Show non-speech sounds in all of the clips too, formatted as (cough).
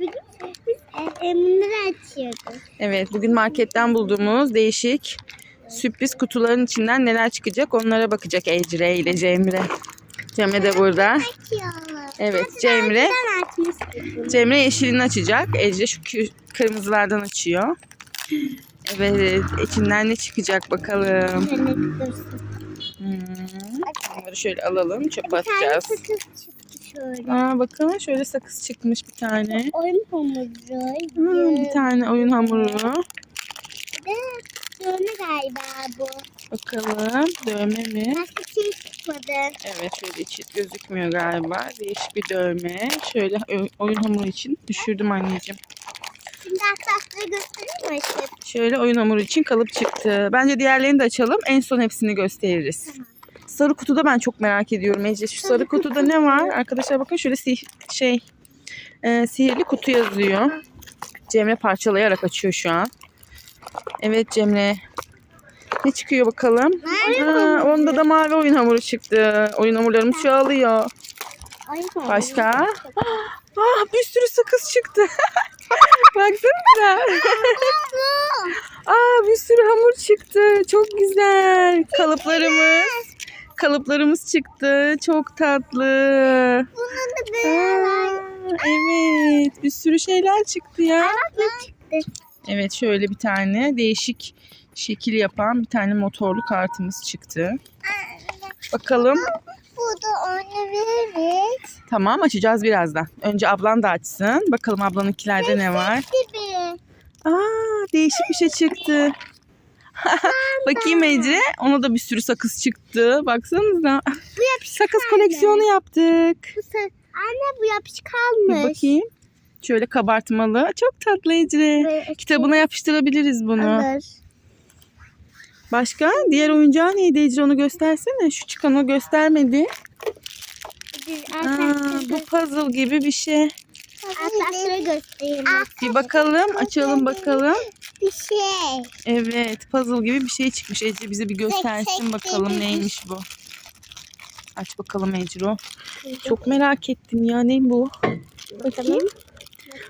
biz e, Emre'leri açıyorduk. Evet bugün marketten bulduğumuz değişik sürpriz kutuların içinden neler çıkacak onlara bakacak Ecre ile Cemre. Cemre de burada. Evet Cemre. Cemre yeşilini açacak. Ece şu kırmızılardan açıyor. Evet içinden ne çıkacak bakalım. Hmm. Bunları şöyle alalım çöpe atacağız. Şöyle. Aa bakın şöyle sakız çıkmış bir tane. Oyun hamuru. Hmm, bir tane oyun hamuru. de dövme galiba bu. Bakalım dövme mi? Başka şey çıkmadı. Evet şöyle içi gözükmüyor galiba. Değişik bir dövme. Şöyle oyun hamuru için düşürdüm anneciğim. Şimdi arkadaşlara göstereyim mi? Şöyle oyun hamuru için kalıp çıktı. Bence diğerlerini de açalım. En son hepsini gösteririz. Tamam. Sarı kutuda ben çok merak ediyorum Ece. Şu sarı kutuda ne var? Arkadaşlar bakın şöyle sih şey e, sihirli kutu yazıyor. Cemre parçalayarak açıyor şu an. Evet Cemre. Ne çıkıyor bakalım? Ha, onda da mavi oyun hamuru çıktı. Oyun hamurlarımız çoğalıyor. Başka? (gasps) Ah bir sürü sakız çıktı. (laughs) Baksanıza. (laughs) Aa bir sürü hamur çıktı. Çok güzel. Kalıplarımız. Kalıplarımız çıktı. Çok tatlı. Bunun da böyle var. Evet. Bir sürü şeyler çıktı ya. Çıktı. Evet şöyle bir tane değişik şekil yapan bir tane motorlu kartımız çıktı. Bakalım. Bu da oynayabiliriz. Tamam açacağız birazdan. Önce ablan da açsın. Bakalım ablanınkilerde ne var. Gibi. Aa değişik bir şey çıktı. Bakayım Ece. Ona da bir sürü sakız çıktı. Baksanıza. Bu yapışık Sakız anne. koleksiyonu yaptık. Bu se- Anne bu yapışık Bir kalmış. bakayım. Şöyle kabartmalı. Çok tatlı Ece. Böyle Kitabına yapıştırabiliriz bunu. alır. Başka? Diğer oyuncağı neydi Ece? Onu göstersene. Şu çıkanı göstermedi. Biz Aa, bu puzzle gibi bir şey. arkadaşlara göstereyim. Bir bakalım. Açalım bakalım. Bir şey. Evet. Puzzle gibi bir şey çıkmış. Ece bize bir göstersin bakalım neymiş bu. Aç bakalım Ecro. Çok merak ettim ya. Ne bu? Bakayım.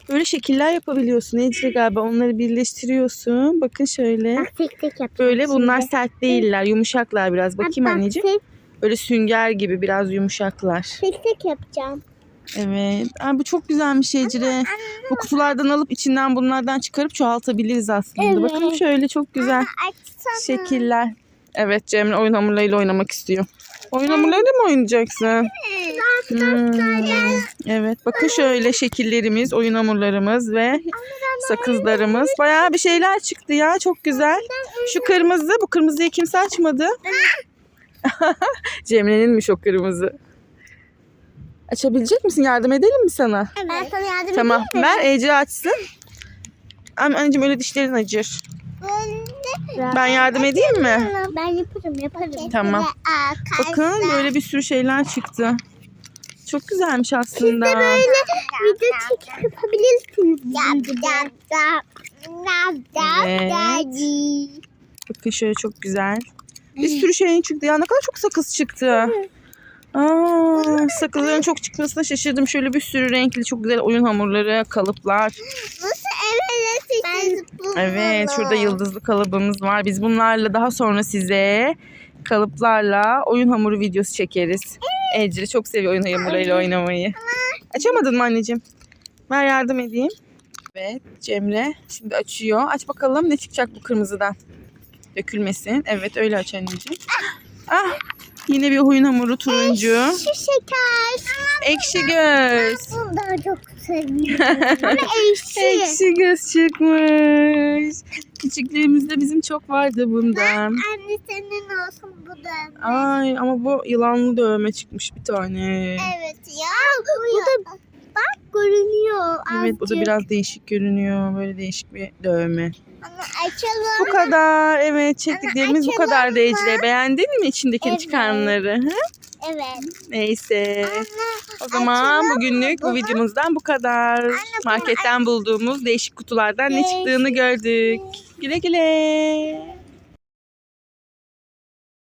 Böyle şekiller yapabiliyorsun Ece galiba. Onları birleştiriyorsun. Bakın şöyle. Bak tek tek. Böyle bunlar şimdi. sert değiller. Yumuşaklar biraz. Bakayım Bak, anneciğim. Tek, Böyle sünger gibi biraz yumuşaklar. tek tek yapacağım. Evet. Aa, bu çok güzelmiş Ecre. Bu kutulardan alıp içinden bunlardan çıkarıp çoğaltabiliriz aslında. Evet. Bakın şöyle çok güzel Açsana. şekiller. Evet Cemre oyun hamurlarıyla oynamak istiyor. Oyun hamurlarıyla mı oynayacaksın? Hmm, Evet bakın şöyle şekillerimiz, oyun hamurlarımız ve sakızlarımız. Bayağı bir şeyler çıktı ya çok güzel. Şu kırmızı, bu kırmızıyı kimse açmadı. (laughs) Cemre'ninmiş o kırmızı. Açabilecek misin? Yardım edelim mi sana? Ben sana yardım Tamam. edeyim mi? Ver Ece açsın. Ama anneciğim öyle dişlerin acır. Ben yardım edeyim mi? Ben yaparım yaparım. Tamam. Bakın böyle bir sürü şeyler çıktı. Çok güzelmiş aslında. Böyle video çekip yapabilirsiniz. Evet. Bakın şöyle çok güzel. Bir sürü şey çıktı. Ya ne kadar çok sakız çıktı. Aa, sakızların çok çıkmasına şaşırdım. Şöyle bir sürü renkli çok güzel oyun hamurları, kalıplar. Nasıl evet Evet şurada yıldızlı kalıbımız var. Biz bunlarla daha sonra size kalıplarla oyun hamuru videosu çekeriz. Ecri çok seviyor oyun hamurlarıyla oynamayı. Açamadın mı anneciğim? Ver yardım edeyim. Evet Cemre şimdi açıyor. Aç bakalım ne çıkacak bu kırmızıdan. Dökülmesin. Evet öyle aç anneciğim. Ah yine bir oyun hamuru turuncu. Şu şeker. Ekşi göz. Bunu daha çok seviyorum. Ama (laughs) ekşi. Ekşi göz çıkmış. Küçüklüğümüzde bizim çok vardı bundan. Anne senin olsun bu da. Ay ama bu yılanlı dövme çıkmış bir tane. Evet ya. Bu da bak görünüyor. Evet bu da azıcık. biraz değişik görünüyor. Böyle değişik bir dövme. Ama açalım. Bu kadar. Evet çektiklerimiz bu açalım kadar mı? Ecre. Beğendin mi içindeki Evet. çıkanları? hı? Evet. Neyse. O zaman açalım mı bugünlük bu bunu? videomuzdan bu kadar. Marketten bulduğumuz değişik kutulardan ne çıktığını gördük. Güle güle.